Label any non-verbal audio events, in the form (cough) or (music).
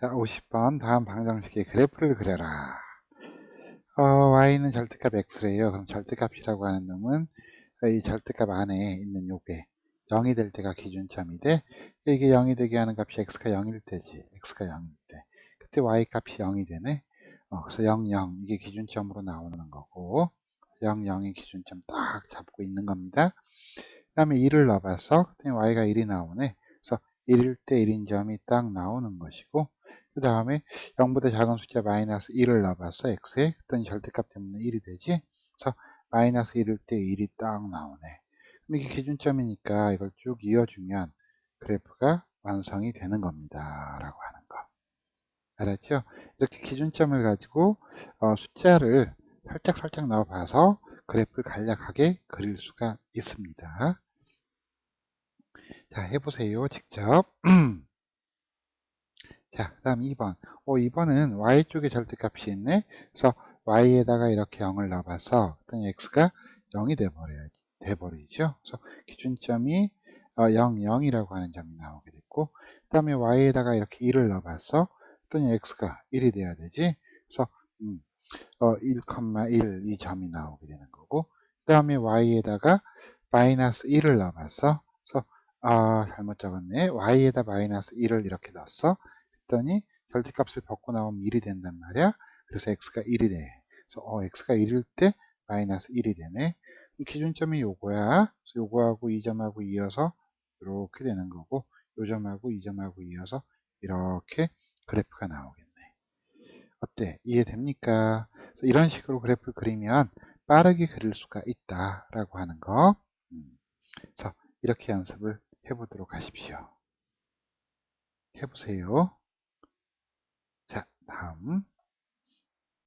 자, 50번 다음 방정식의 그래프를 그려라. 어, y는 절대값 x래요. 그럼 절대값이라고 하는 놈은 이 절대값 안에 있는 요게 0이 될 때가 기준점이 돼. 이게 0이 되게 하는 값이 x가 0일 때지. x가 0일 때. 그때 y 값이 0이 되네. 어, 그래서 0, 0 이게 기준점으로 나오는 거고 0, 0이 기준점 딱 잡고 있는 겁니다. 그 다음에 1을 넣어봤어. 그랬더니 y가 1이 나오네. 그래서 1일 때 1인 점이 딱 나오는 것이고 그 다음에 0보다 작은 숫자 마이너스 1을 넣어봤어 x에. 그랬더니 절대값 때문에 1이 되지? 그래서 마이너스 1일 때 1이 딱 나오네. 그럼 이게 기준점이니까 이걸 쭉 이어주면 그래프가 완성이 되는 겁니다. 라고 하는 거. 알았죠? 이렇게 기준점을 가지고 어, 숫자를 살짝 살짝 넣어봐서 그래프를 간략하게 그릴 수가 있습니다. 자 해보세요. 직접 (clears throat) 자, 그 다음 2번. 어, 2번은 y쪽에 절대값이 있네. 그래서 y에다가 이렇게 0을 넣어봐서 그랬더니 x가 0이 돼버려요. 돼버리죠. 그래서 기준점이 어, 0, 0이라고 하는 점이 나오게 됐고 그 다음에 y에다가 이렇게 1을 넣어봤어. 그랬더니 x가 1이 돼야 되지. 그래서 음, 어, 1,1 이 점이 나오게 되는 거고 그 다음에 y에다가 마이너스 1을 넣어봤어. 그래서 아 잘못 적었네. y에다 마이너스 1을 이렇게 넣었어. 했더니 절대값을 벗고 나오면 1이 된단 말이야. 그래서 x가 1이 돼. 그래서 어, x가 1일 때 마이너스 1이 되네. 기준점이 요거야. 요거하고 이 점하고 이어서 이렇게 되는 거고 요 점하고 이 점하고 이어서 이렇게 그래프가 나오겠네. 어때? 이해됩니까? 이런 식으로 그래프를 그리면 빠르게 그릴 수가 있다라고 하는 거. 음. 그래서 이렇게 연습을 해보도록 하십시오. 해보세요. 汤